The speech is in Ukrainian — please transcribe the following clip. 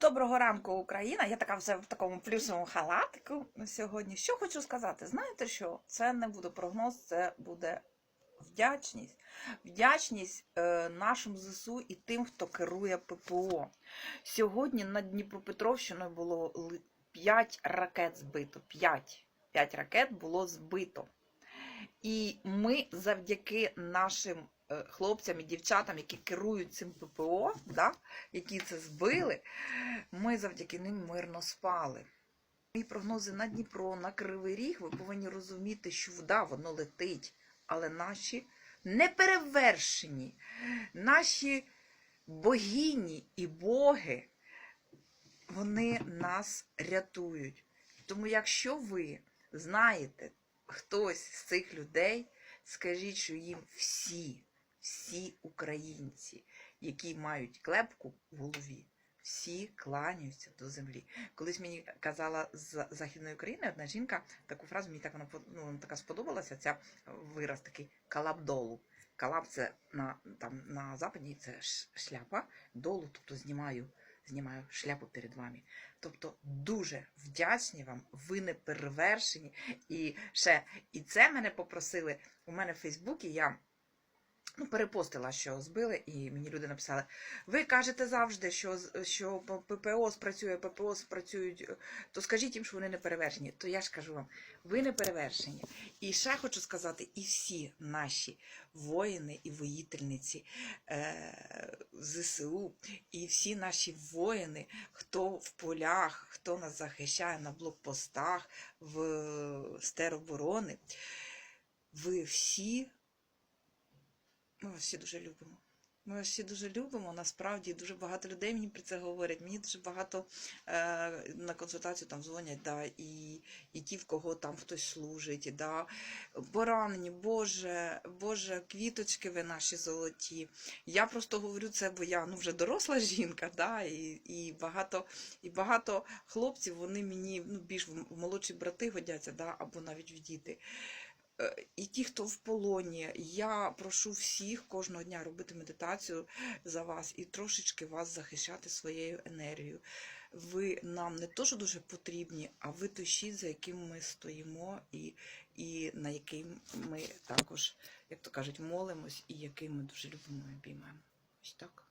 Доброго ранку, Україна. Я така все в такому плюсовому халатику сьогодні. Що хочу сказати? Знаєте що? Це не буде прогноз, це буде вдячність. Вдячність е, нашим ЗСУ і тим, хто керує ППО. Сьогодні над Дніпропетровщиною було 5 ракет збито. 5. 5 ракет було збито. І ми завдяки нашим е, хлопцям і дівчатам, які керують цим ППО, да, які це збили, ми завдяки ним мирно спали. І прогнози на Дніпро, на Кривий Ріг, ви повинні розуміти, що да, воно летить, але наші неперевершені, наші богині і боги, вони нас рятують. Тому якщо ви знаєте хтось з цих людей, скажіть, що їм всі, всі українці, які мають клепку в голові, всі кланяються до землі. Колись мені казала з Західної України одна жінка таку фразу, мені так вона ну, така сподобалася, ця вираз такий калап долу. Калап це на, там, на западі це шляпа, долу, тобто знімаю, знімаю шляпу перед вами. Тобто дуже вдячні вам, ви не перевершені. І ще, і це мене попросили у мене в Фейсбуці. Я ну, перепостила, що збили, і мені люди написали: ви кажете завжди, що, що ППО спрацює, ППО спрацюють, то скажіть їм, що вони не перевершені. То я ж кажу вам, ви не перевершені. І ще хочу сказати, і всі наші воїни і воїтельниці е, ЗСУ, і всі наші воїни, хто в полях, хто нас захищає на блокпостах, в стероборони, ви всі ми вас всі дуже любимо. Ми вас всі дуже любимо. Насправді дуже багато людей мені про це говорять. Мені дуже багато е, на консультацію там дзвонять, да, і, і ті, в кого там хтось служить, да. поранені, Боже, Боже, квіточки ви наші золоті. Я просто говорю це, бо я ну, вже доросла жінка, да, і, і, багато, і багато хлопців вони мені ну, більш молодші брати годяться, да, або навіть в діти. Е, І ті, хто в полоні, я прошу всіх кожного дня робити медитацію за вас і трошечки вас захищати своєю енергією. Ви нам не то, що дуже потрібні, а ви щит, за яким ми стоїмо, і, і на який ми також, як то кажуть, молимось, і який ми дуже любимо і обіймаємо. Ось так.